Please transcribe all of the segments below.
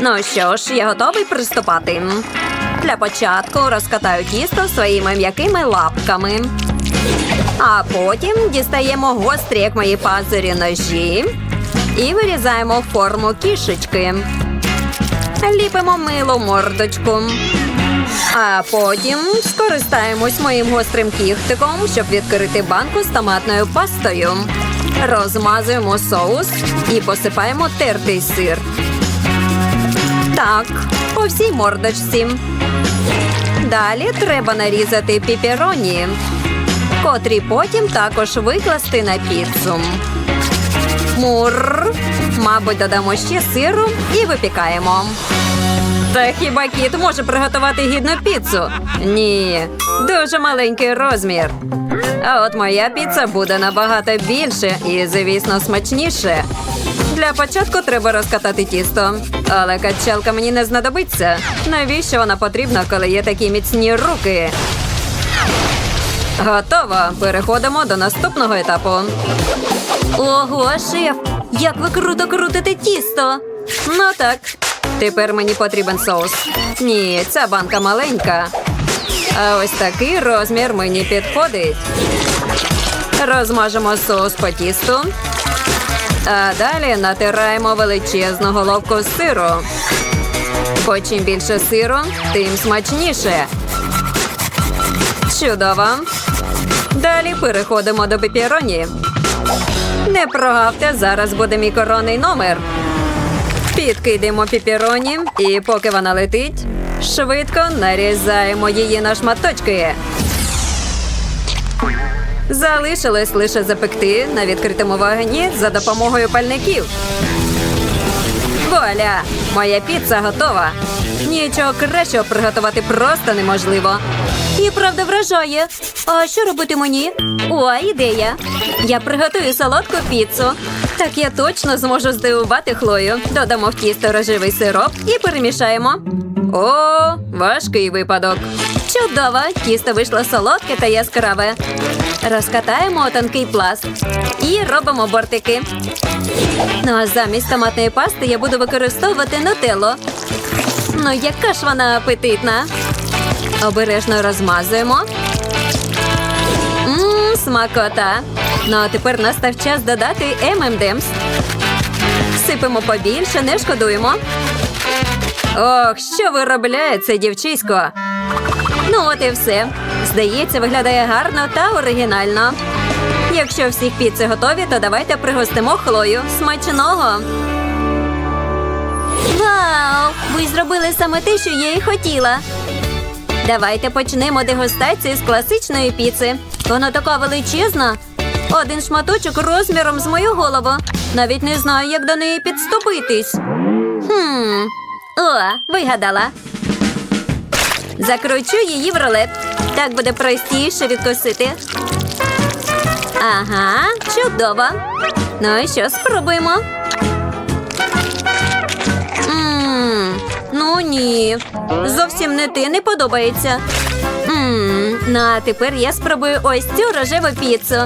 Ну що ж, я готовий приступати. Для початку розкатаю тісто своїми м'якими лапками. А потім дістаємо гострі, як мої пазурі, ножі і вирізаємо форму кішечки. Ліпимо милу мордочку. А потім скористаємось моїм гострим кіхтиком, щоб відкрити банку з томатною пастою. Розмазуємо соус і посипаємо тертий сир. Так, по всій мордочці. Далі треба нарізати піпероні, котрі потім також викласти на піцу. Мур. Мабуть, додамо ще сиру і випікаємо. Та хіба кіт може приготувати гідну піцу? Ні, дуже маленький розмір. А от моя піца буде набагато більше і, звісно, смачніше. Для початку треба розкатати тісто, але качалка мені не знадобиться. Навіщо вона потрібна, коли є такі міцні руки? Готово. Переходимо до наступного етапу. Ого, шеф! Як ви круто крутите тісто! Ну так. Тепер мені потрібен соус. Ні, ця банка маленька. А ось такий розмір мені підходить. Розмажемо соус по тісту. А далі натираємо величезну головку сиру. Бо чим більше сиру, тим смачніше. Чудово. Далі переходимо до пепіроні. Не прогавте, зараз буде мій коронний номер. Підкидаємо пепіроні і поки вона летить, швидко нарізаємо її на шматочки. Залишилось лише запекти на відкритому вогні за допомогою пальників. Вуаля! Моя піца готова. Нічого кращого приготувати просто неможливо. І правда вражає. А що робити мені? О, ідея. Я приготую солодку піцу. Так я точно зможу здивувати Хлою. Додамо в тісто рожевий сироп і перемішаємо. О, важкий випадок. Чудово! Тісто вийшло солодке та яскраве. Розкатаємо тонкий пласт і робимо бортики. Ну а замість томатної пасти я буду використовувати нутелло. Ну, яка ж вона апетитна. Обережно розмазуємо. Мм, смакота. Ну а тепер настав час додати M&M's. Сипемо побільше, не шкодуємо. Ох, що виробляє це дівчисько. Ну, от і все. Здається, виглядає гарно та оригінально. Якщо всіх піци готові, то давайте пригостимо Хлою. Смачного! Вау! Ви зробили саме те, що я і хотіла. Давайте почнемо дегустацію з класичної піци. Вона така величезна. Один шматочок розміром з мою голову. Навіть не знаю, як до неї підступитись. Хм. О, вигадала. Закручу її в рулет. Так буде простіше відкусити. Ага, чудово. Ну і що, спробуємо. Ммм, ну ні. Зовсім не ти не подобається. Ммм, ну а тепер я спробую ось цю рожеву піцу.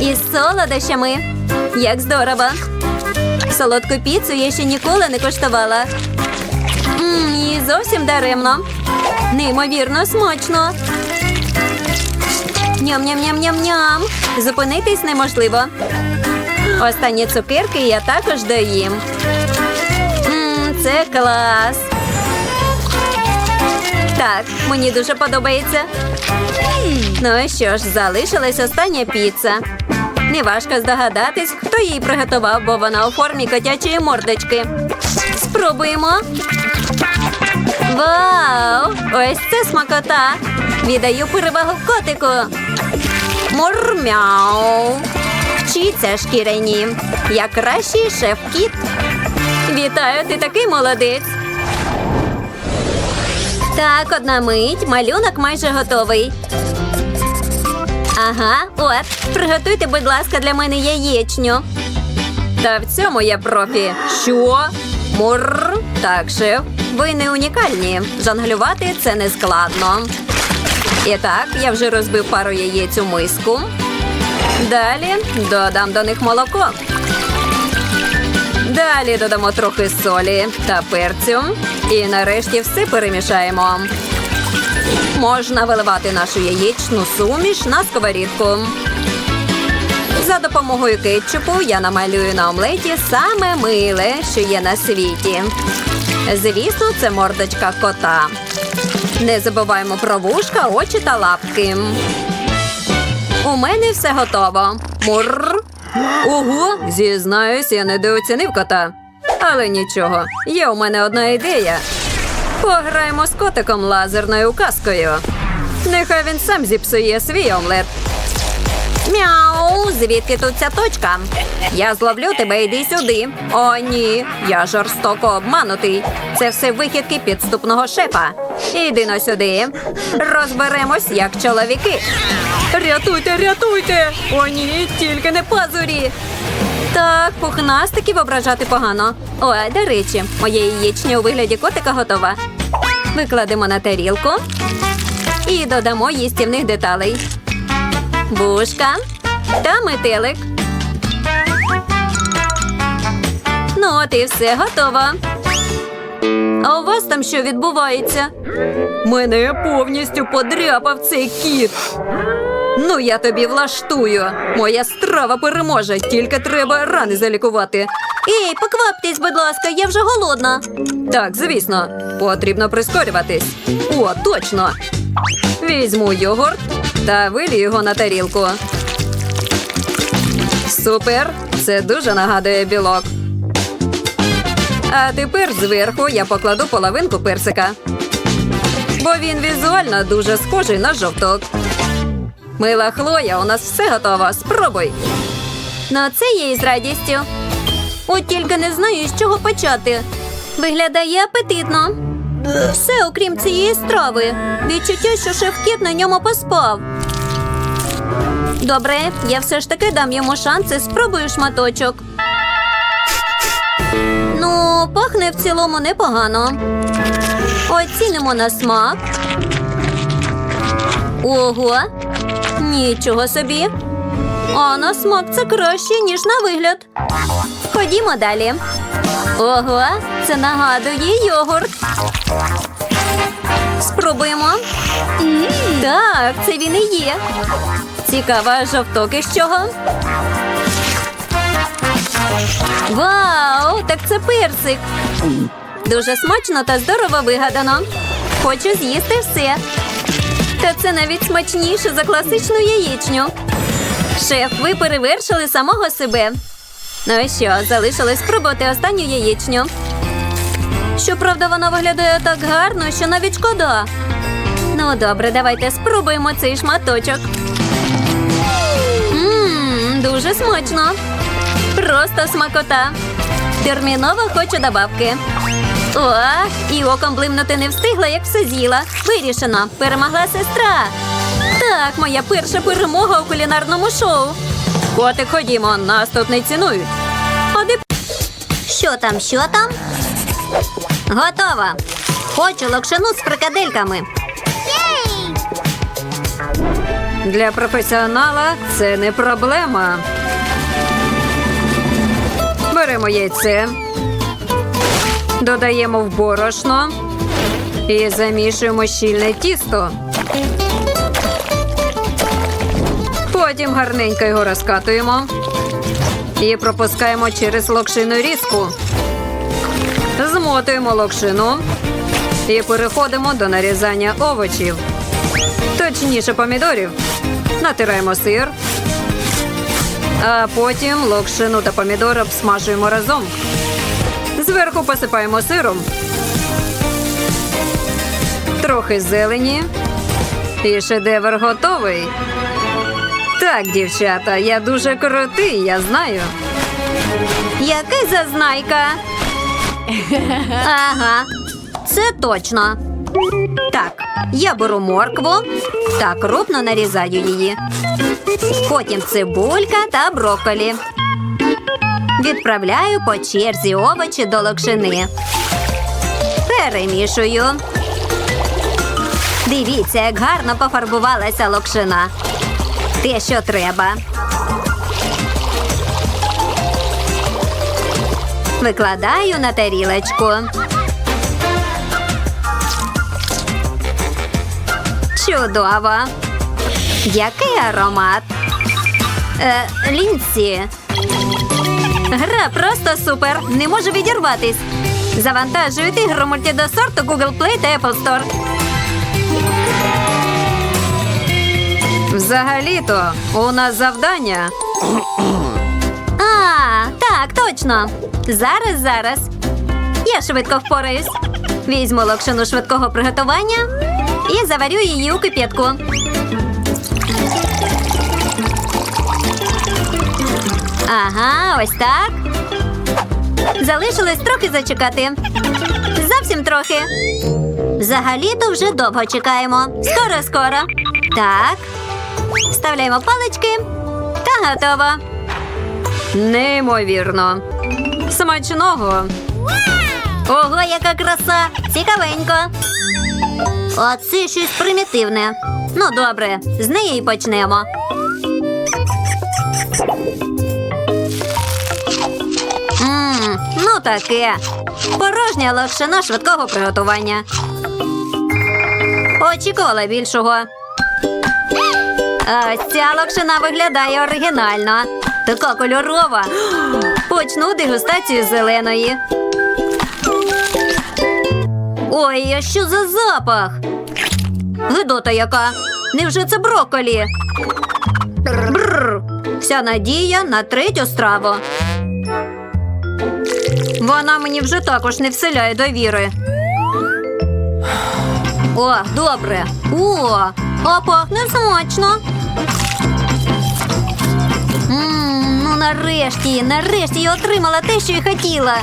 Із солодощами. Як здорово. Солодку піцу я ще ніколи не коштувала. Ммм, і зовсім даремно. Неймовірно смачно. Ням-ням-ням-ням-ням. Зупинитись неможливо. Останні цукерки я також доїм. Мм, це клас. Так, мені дуже подобається. Ну і що ж, залишилась остання піца. Неважко здогадатись, хто її приготував, бо вона у формі котячої мордочки. Спробуємо. Вау! Ось це смакота! Віддаю перевагу котику. Мурмяу. Вчіться, шкіряні. Я кращий шеф-кіт. Вітаю, ти такий молодець. Так, одна мить, малюнок майже готовий. Ага, от, приготуйте, будь ласка, для мене яєчню. Та в цьому я профі. Що? Мур. Так, шеф, ви не унікальні. Жонглювати це не складно. І так, я вже розбив пару яєць у миску. Далі додам до них молоко. Далі додамо трохи солі та перцю. І нарешті все перемішаємо. Можна виливати нашу яєчну суміш на сковорідку. За допомогою кетчупу я намалюю на омлеті саме миле, що є на світі. Звісно, це мордочка кота. Не забуваємо про вушка, очі та лапки. У мене все готово. Мурр. Ого, зізнаюсь, я недооцінив кота. Але нічого, є у мене одна ідея. Пограємо з котиком лазерною указкою. Нехай він сам зіпсує свій омлет. Мяу, звідки тут ця точка? Я зловлю тебе, йди сюди. О, ні, я жорстоко обманутий. Це все вихідки підступного шефа. Іди но сюди. Розберемось, як чоловіки. Рятуйте, рятуйте! О, ні, тільки не пазурі. Так, пухнастиків ображати погано. Ой, до речі, моє яєчня у вигляді котика готова. Викладемо на тарілку і додамо їстівних деталей. Бушка та метелик. Ну, от і все готово. А у вас там що відбувається? Мене повністю подряпав цей кіт. Ну, я тобі влаштую. Моя страва переможе, тільки треба рани залікувати. Ей, покваптесь, будь ласка, я вже голодна. Так, звісно, потрібно прискорюватись. О, точно. Візьму йогурт та вилію його на тарілку. Супер! Це дуже нагадує білок. А тепер зверху я покладу половинку персика. Бо він візуально дуже схожий на жовток. Мила Хлоя, у нас все готово. Спробуй. Ну, це я із радістю. От тільки не знаю, з чого почати. Виглядає апетитно. Все, окрім цієї страви. Відчуття, що шеф-кіт на ньому поспав. Добре, я все ж таки дам йому шанс і спробую шматочок. Ну, пахне в цілому непогано. Оцінимо на смак. Ого, нічого собі. А на смак це краще, ніж на вигляд. Ходімо далі. Ого, це нагадує йогурт. Спробуємо. Так, це він і є. Цікаво, жовток із чого? Вау, так це персик. Дуже смачно та здорово вигадано. Хочу з'їсти все. Та це навіть смачніше за класичну яєчню. Шеф, ви перевершили самого себе. Ну і що, залишилось спробувати останню яєчню. Щоправда, вона виглядає так гарно, що навіть шкода. Ну, добре, давайте спробуємо цей шматочок. Дуже смачно. Просто смакота. Терміново хочу добавки. О, і оком блимнути не встигла, як все з'їла. Вирішено. Перемогла сестра. Так, моя перша перемога у кулінарному шоу. Котик, ходімо, нас тут не цінують. Ходи. Що там, що там? Готова. Хочу локшину з фрикадельками. Для професіонала це не проблема. Беремо яйце, додаємо в борошно і замішуємо щільне тісто. Потім гарненько його розкатуємо і пропускаємо через локшину різку. Змотуємо локшину і переходимо до нарізання овочів. Точніше помідорів. Натираємо сир. А потім локшину та помідор обсмажуємо разом. Зверху посипаємо сиром. Трохи зелені. І шедевр готовий. Так, дівчата, я дуже крутий, я знаю. Який зазнайка? Ага, це точно. Так, я беру моркву та крупно нарізаю її. Потім цибулька та брокколі. Відправляю по черзі овочі до локшини. Перемішую. Дивіться, як гарно пофарбувалася локшина. Те, що треба. Викладаю на тарілочку. Чудово. Який аромат? Е, Лінсі. Гра просто супер. Не можу відірватись. Завантажують ігру мультидосорту Google Play та Apple Store. Взагалі-то у нас завдання. А, так, точно. Зараз, зараз. Я швидко впораюсь. Візьму локшину швидкого приготування і заварю її у кип'ятку. Ага, ось так. Залишилось трохи зачекати. Зовсім трохи. Взагалі-то вже довго чекаємо. Скоро, скоро. Так. Вставляємо палички та готово. Неймовірно. Смачного. Ого, яка краса! Цікавенько. А це щось примітивне. Ну, добре, з неї і почнемо. Ммм, ну таке. Порожня локшина швидкого приготування. Очікувала більшого. А ось ця локшина виглядає оригінально. Така кольорова. Почну дегустацію зеленої. Ой, а що за запах? Гидота яка. Невже це брокколі? Бррр. Вся надія на третю страву. Вона мені вже також не вселяє довіри. О, добре. О, а пахне смачно. Мм, ну нарешті, нарешті я отримала те, що я хотіла.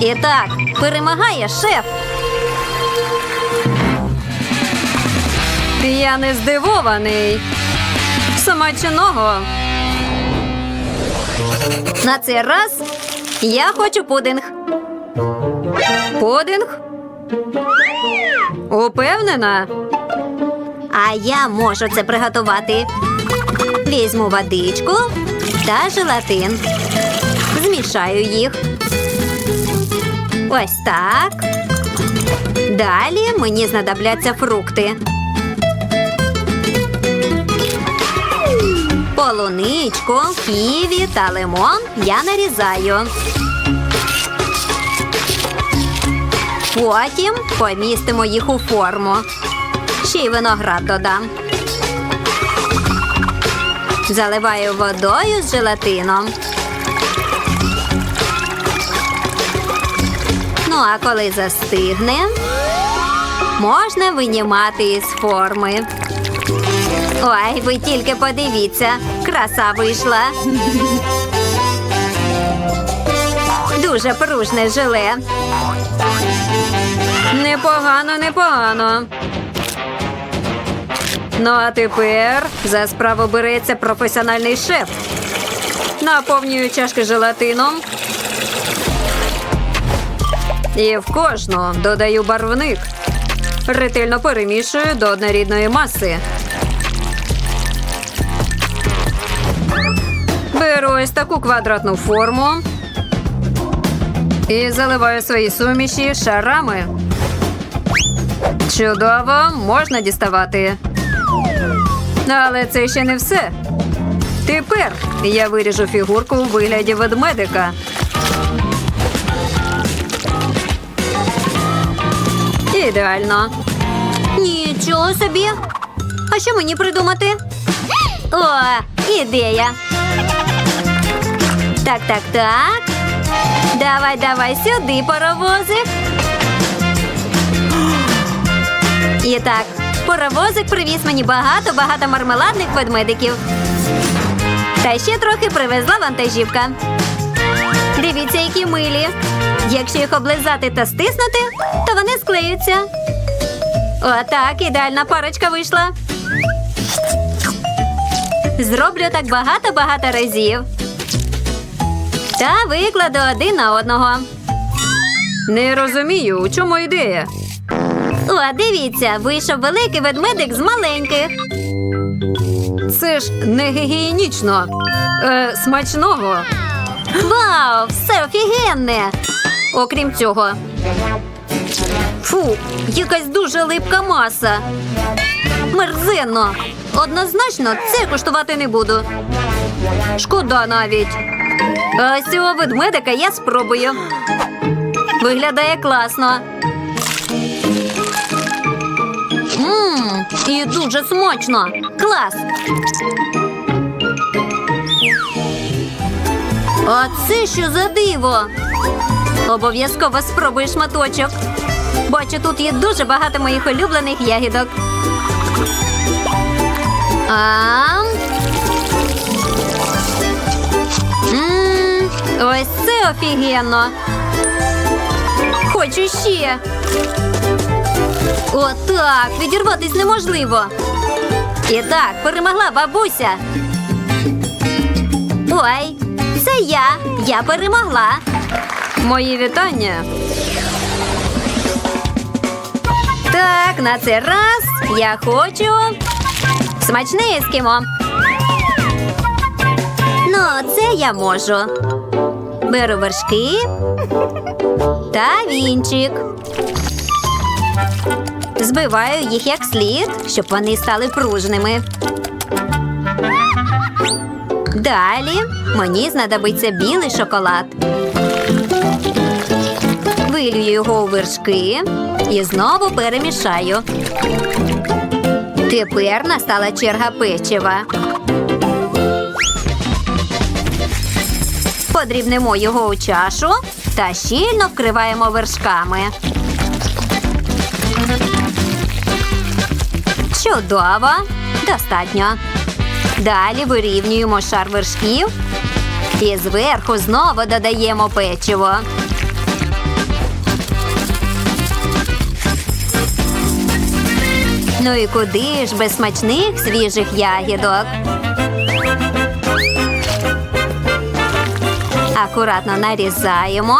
І так, перемагає шеф. Я не здивований. Смачного. На цей раз я хочу пудинг. Пудинг? Упевнена? А я можу це приготувати. Візьму водичку та желатин. Змішаю їх. Ось так. Далі мені знадобляться фрукти. Полуничку, ківі та лимон я нарізаю. Потім помістимо їх у форму. Ще й виноград додам. Заливаю водою з желатином. А коли застигне, можна винімати із форми. Ой, ви тільки подивіться, краса вийшла. Дуже пружне желе. Непогано, непогано. Ну, а тепер за справу береться професіональний шеф. Наповнюю чашки желатином. І в кожну додаю барвник. Ретельно перемішую до однорідної маси. Беру ось таку квадратну форму і заливаю свої суміші шарами. Чудово, можна діставати. Але це ще не все. Тепер я виріжу фігурку у вигляді ведмедика. Ідеально. Нічого собі. А що мені придумати? О, ідея. Так, так, так. Давай, давай сюди, паровозик. І так, паровозик привіз мені багато-багато мармеладних ведмедиків. Та ще трохи привезла вантажівка. Дивіться, які милі. Якщо їх облизати та стиснути, то вони склеються. Отак, ідеальна парочка вийшла. Зроблю так багато-багато разів. Та викладу один на одного. Не розумію, у чому ідея. О, дивіться, вийшов великий ведмедик з маленьких. Це ж не гігієнічно. Е, смачного. Вау, все офігенне! Окрім цього. Фу, якась дуже липка маса. Мерзенно. Однозначно, це куштувати не буду. Шкода навіть. А ось цього ведмедика я спробую. Виглядає класно. Мм, і дуже смачно. Клас. А це що за диво? Обов'язково спробуй шматочок. Бачу, тут є дуже багато моїх улюблених ягідок. А... М, Ось це офігенно. Хочу ще. Отак, відірватись неможливо. І так, перемогла бабуся. Ой, це я. Я перемогла. Мої вітання. Так, на цей раз я хочу смачне ескімо. Ну, це я можу. Беру вершки та вінчик. Збиваю їх як слід, щоб вони стали пружними. Далі мені знадобиться білий шоколад. Вилью його у вершки і знову перемішаю. Тепер настала черга печива. Подрібнемо його у чашу та щільно вкриваємо вершками. Чудово! Достатньо. Далі вирівнюємо шар вершків і зверху знову додаємо печиво. Ну і куди ж без смачних свіжих ягідок? Акуратно нарізаємо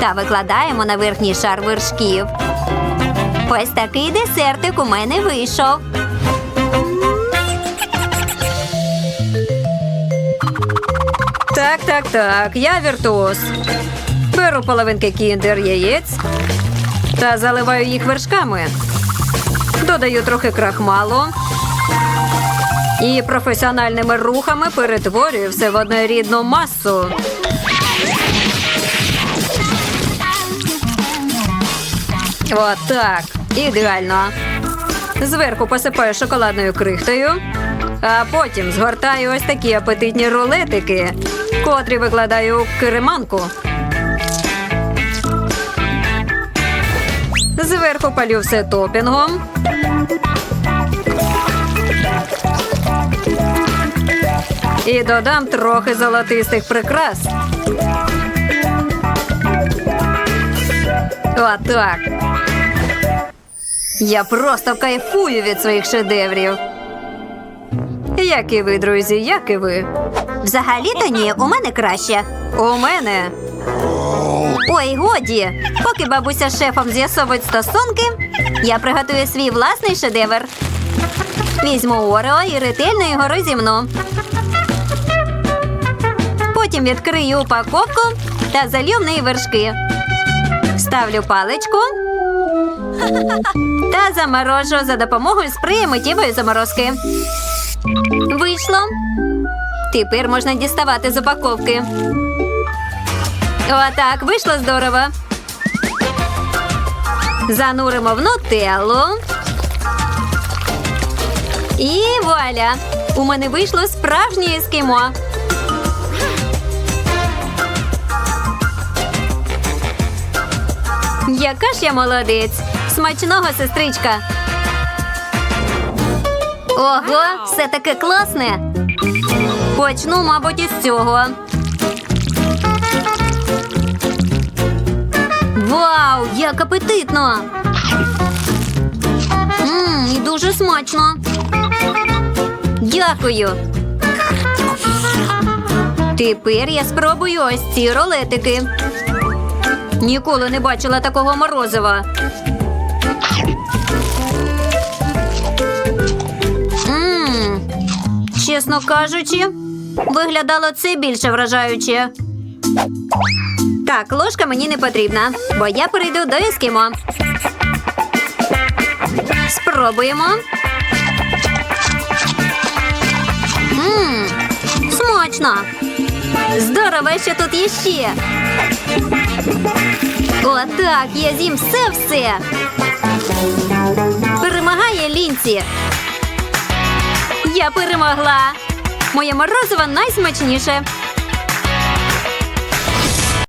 та викладаємо на верхній шар вершків. Ось такий десертик у мене вийшов. Так, так, так, я віртуоз. Беру половинки кіндер яєць та заливаю їх вершками. Додаю трохи крахмалу. І професіональними рухами перетворюю все в однорідну масу. Отак. Ідеально. Зверху посипаю шоколадною крихтою, а потім згортаю ось такі апетитні рулетики, котрі викладаю у кереманку. Зверху палю все топінгом. І додам трохи золотистих прикрас. Отак. Я просто кайфую від своїх шедеврів. Як і ви, друзі, як і ви. Взагалі-то ні, у мене краще. У мене. Ой, годі. Поки бабуся з шефом з'ясовують стосунки, я приготую свій власний шедевр. Візьму Орео і ретельно його розімну. Потім відкрию упаковку та залью в неї вершки. Ставлю паличку та заморожу за допомогою спрею миттєвої заморозки. Вийшло. Тепер можна діставати з упаковки. Отак, вийшло здорово. Зануримо в нутеллу. І вуаля! У мене вийшло справжнє ескімо. Яка ж я молодець! Смачного сестричка! Ого, все таке класне. Почну, мабуть, із цього. Вау, як апетитно! Мм, і дуже смачно. Дякую. Тепер я спробую ось ці рулетики. Ніколи не бачила такого морозива. Мм, чесно кажучи, виглядало це більше вражаюче. Так, ложка мені не потрібна, бо я перейду до ескімо. Спробуємо. Мм, смачно. Здорово, що тут є ще. Отак, я з'їм все-все. Перемагає лінці. Я перемогла. Моє морозиво найсмачніше.